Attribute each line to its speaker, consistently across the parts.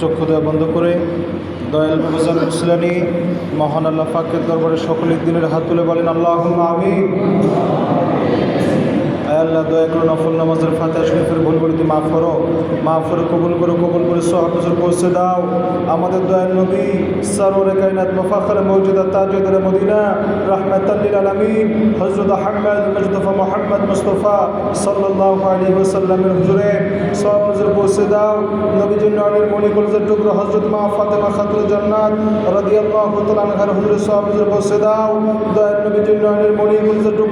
Speaker 1: চক্ষু দেওয়া বন্ধ করে দয়াল বাবাজান মুসলানি, মহান আল্লাহ ফাকের দরবারে সকলের দিনের হাত তুলে বলেন আল্লাহ আমি আল্লাহ, দয়া করো নফল নামাজের ফাতে শরীফের ভুল বলিতে মাফ করো। মাফ করে কবুল করো, কবুল করে সহবজর পৌঁছে দাও। আমাদের দয়াল নবী সরোরে কায়নাত মফাখর মৌজুদা তাজুদুল মদিনা রহমাতাল্লিল আলামিন, হযরত আহমদ মুজতফা মোহাম্মদ মুস্তফা সাল্লাল্লাহু আলাইহি ওয়াসাল্লামের হুজুরে সহবজর পৌঁছে দাও। নবীজির নয়নের মণি কলজের টুকরো হযরত মা ফাতেমা খাতুন জান্নাত রাদিয়াল্লাহু তাআলা আনহার হুজুরে সহবজর পৌঁছে দাও। দয়াল নবীজির নয়নের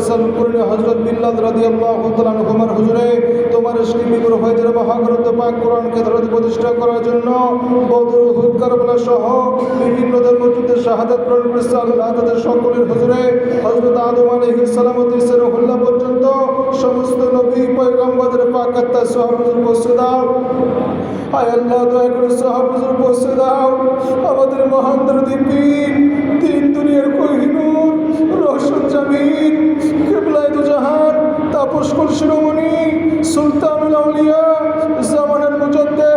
Speaker 1: ইসলাম কুরনি হযরত বিল্লাল রাদিয়াল্লাহু তাআলা আনহুমার হুজুরে, তোমার ইসলামী গুরু হযরত মহাগ্রন্থ পাক কোরআনকে ধরে প্রতিষ্ঠা করার জন্য। বদর উহুদ কারবালা সহ বিভিন্ন ধর্মযুদ্ধে শাহাদাত আল্লাহ তাদের সকলের হুজুরে। হযরত আদম আলাইহিস সালাম হতে রহুল্লাহ পর্যন্ত সমস্ত নবী পয়গম্বরদের পাক আত্মা সাহাবদের পৌঁছে দাও। আয় আল্লাহ, দয়া করে সাহাবদের পৌঁছে দাও। আমাদের মহান দরদি তিন দুনিয়ার কোহিনুর রোশন জামিন তাপস কুল শিরোমণি, সুলতানুল আউলিয়া, জামানের মুজদ্দে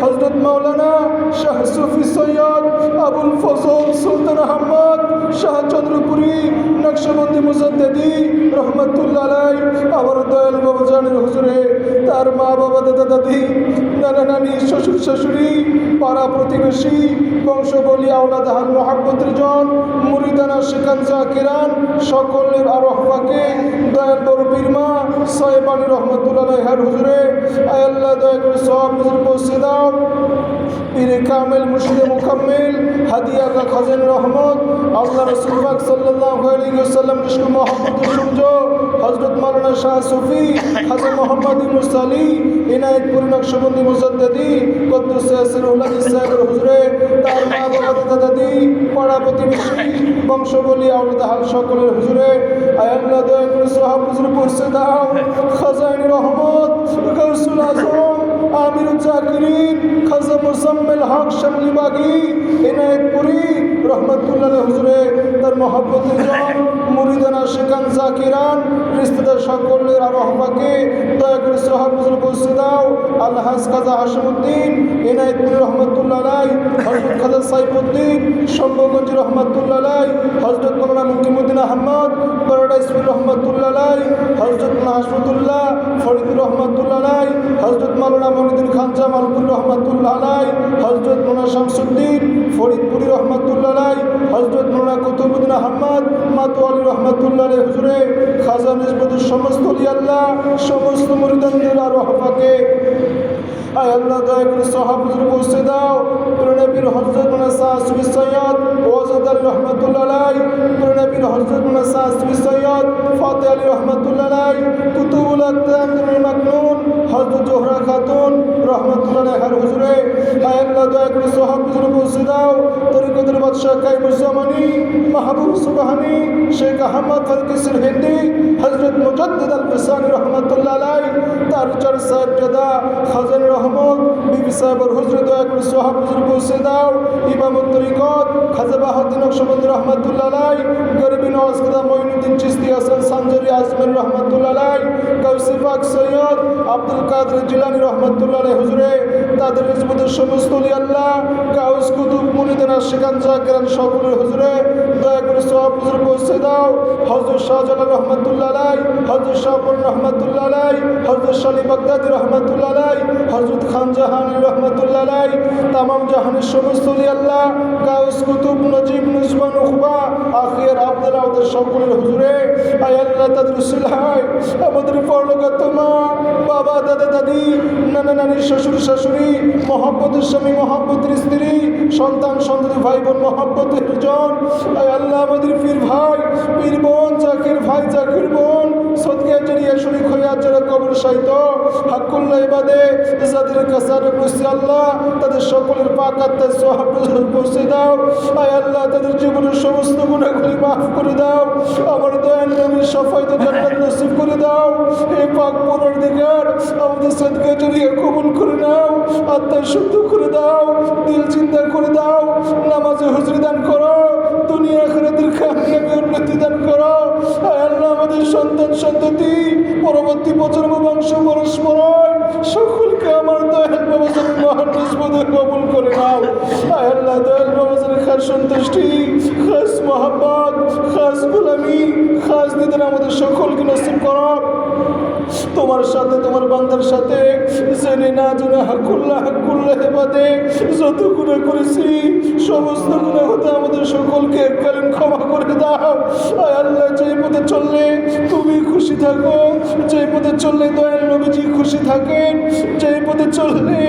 Speaker 1: হজরত মাওলানা শাহ সুফি সৈয়দ আবুল ফজল সুলতান আহমদ, শাহ চন্দ্রপুরী, নকশবন্দি মুজদ্দেদি, রহমতুল্লাহ আবার দয়াল বাবা জানের হুজুরে তার মা বাবা দাদা দাদি, নানা নানি, শ্বশুর শাশুড়ি, পাড়া প্রতিবেশী, বংশবলী, আওলাদ হাল মোহাব্বতের জন, মুরিদানা, শিকান, জাকিরান, সকলের আর রহবাকে দয়াল বড় বীরমা সাহেবানী রহমতুল্লাহ হার হুজুরে, আয় আল্লাহ দয়া করে সব হুজুর পৌঁছে দাও। পীরে কামেল, মুর্শিদে মুকাম্মেল হাদিয়া কা খাজান রহমত, আল্লাহ রসুল পাক সাল্লাল্লাহু আলাইহি ওয়াসাল্লাম সূর্য, হযরত মাওলানা শাহ সুফি, খাজা মোহাম্মদ ইউনুস আলী, ইনায়েতপুর নকশবন্দি মুজাদ্দিদি, কদ্দুস ইয়াসির উলাদি সাহেবের হুজুরে, তার মা বাবা দাদা পাড়া প্রতিবেশী, বংশবলী আওলাদ হাল সকলের হুজুরে আয় আল্লাহ দয়া করে সাহাব হুজুর পৌঁছে দাও। খাজাইনি রহমত গৌসুল আজম আমির জাকিরিন খাজা মুসাম্মেল হক শামলি বাগি এনায়েতপুরি রহমতুল্লাহ হুজুরে, তার মহব্বতের মুরিদানা শেখান জাকিরান রিস্তেদার সকলের আর রহমাকে দয়া করে সোহাব হুজুর পৌঁছে দাও। আল্লাহাজ খাজা হাসিমুদ্দিন এনায়েতপুরি রহমতুল্লাহ আলাই হজরত খাজা সাইফুদ্দিন শম্ভগঞ্জ রহমতুল্লাহ আলাই হজরত মৌলানা মুকিমুদ্দিন আহমদ প্যারাডাইসপুর রহমতুল্লাহ আলাই হজরত হাসমতুল্লাহ ফরিদুর রহমতুল্লাহ আলাই হজরত মাওলানা মনিদুল খান জামালপুর রহমতুল্লাহ আলাই হজরত মোনা শামসুদ্দিন, ফরিদপুরি রহমতুল্লাহ আলাই হজরত মোনা কুতুবুদ্দিন আহমদ, মাতোয়ালি রহমতুল্লাহ আলাই হুজুরে খাজা নিজবুদ্দিন সমস্ত আল্লাহ, সমস্ত মুরিদানদের আর রহমাকে আয় আল্লাহ দয়া করে সাহাব হুজুর পৌঁছে দাও। নবীর হজরত আলী রহমতুল্লাহ আলাই নবীর হজরত শাহ সাহসবি সৈয়দ ফাতে আলী রহমতুল্লাহ আলাই কুতুবুল আকতাম হজরত জোহরা খাতুন রহমতুল্লাহ হার হুজুরে আয় আল্লাহ, দয়া করে সাহাব হুজুর পৌঁছে দাও। তরিকতের বাদশাহ কাইমুজ্জামানি মাহবুব সুবহানি, শেখ আহমদ ফরকিসুল হিন্দি হজরত মুজদ্দিদ আল ফিসানি রহমতুল্লাহ আলাই তার চার সাহেব জাদা খাজান রহমত, বিবি সাহেবর হুজুর, দয়া করে সোহাব হুজুর পৌঁছে দাও। ইমাম তরিকত খাজা বাহাদ্দিন নকশবন্দি রহমতুল্লাহ আলাই গরিবী নওয়াজ খাদা মঈনুদ্দিন চিস্তি হাসান সানজারি আজমের রহমতুল্লাহ আলাই কৌসি পাক সৈয়দ আব্দুল কাদের তাদের নিজবদের সমস্ত আল্লাহ। কাউস, কুতুব মুনিদানা শিকান জাকিরান সকলের হুজুরে দয়া করে সব হুজুর পৌঁছে দাও। হজরত শাহজালাল রহমতুল্লাহ আলাই হজরত শাহপুর রহমতুল্লাহ আলাই হজরত শালী বাগদাদি রহমতুল্লাহ আলাই হজরত খান জাহান রহমতুল্লাহ আলাই তামাম জাহানের সমস্ত আল্লাহ, কাউস, কুতুব, নজিব নুজমান উখবা, আখির আব্দুল্লাহ সকলের হুজুরে, আয় আল্লাহ তাদের আমাদের পরলোকাত শ্বশুর শাশুড়ি, মহব্বতের স্বামী, মহব্বতের স্ত্রী, সন্তান, সন্ততি, ভাই বোন, মহব্বতের জন। আল্লাহ আমাদের পীর ভাই, পীর তাদের সকলের পাক আত্মার সোহাব পৌঁছে তাদের জীবনের করে দাও। এই পাক পরের দিকার আমাদের সদকে কবুল করে নাও, আত্মা শুদ্ধ করে দাও, দিল চিন্তা করে দাও, নামাজে হুজরি দান করো, দুনিয়া আখেরাতের কামিয়াবি উন্নতি দান করো। আমাদের সন্তান, সন্ততি, পরবর্তী প্রজন্ম বংশ পরস্পর সকলকে আমার দয়াল বাবাজানের মহান নিসবতে কবুল করে নাও। আল্লাহ, দয়াল বাবাজানের খাস সন্তুষ্টি, খাস মহাব্বত, খাস গোলামি, খাস দিদের আমাদের সকলকে নসিব করো তোমার সাথে, তোমার বান্দার সাথে জেনে না জেনে হাকুল্লাহ হাকুল্লাহ হেবাদে যত গুণা করেছি, সমস্ত গুণা হতে আমাদের সকলকে এককালীন ক্ষমা করে দাও। আয় আল্লাহ, যেই পথে চললে তুমি খুশি থাকো যে পথে চললে দয়াল নবীজি খুশি থাকেন যে পথে চললে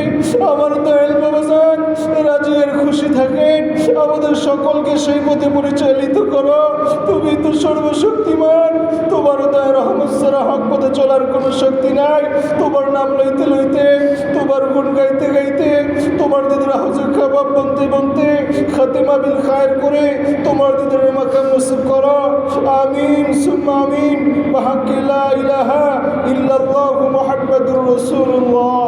Speaker 1: আমার দয়াল বাবাজান রাজিয়ার খুশি থাকেন, আমাদের সকলকে সেই পথে পরিচালিত করো। তুমি তো সর্বশক্তিমান, তোমার দয়া রহমত সারা হক পথে চলার কোনো শক্তি নাই। তোমার নাম লইতে লইতে, তোমার গুণ গাইতে গাইতে, তোমার দিদির হজর খাবাব বনতে বনতে খাতেমা বিল খায়ের করে তোমার দিদির মাকাম নসিব করো। আমিন, সুম্মা আমিন। বাহাক্কি লা ইলাহা ইল্লাল্লাহু মুহাম্মাদুর রাসূলুল্লাহ।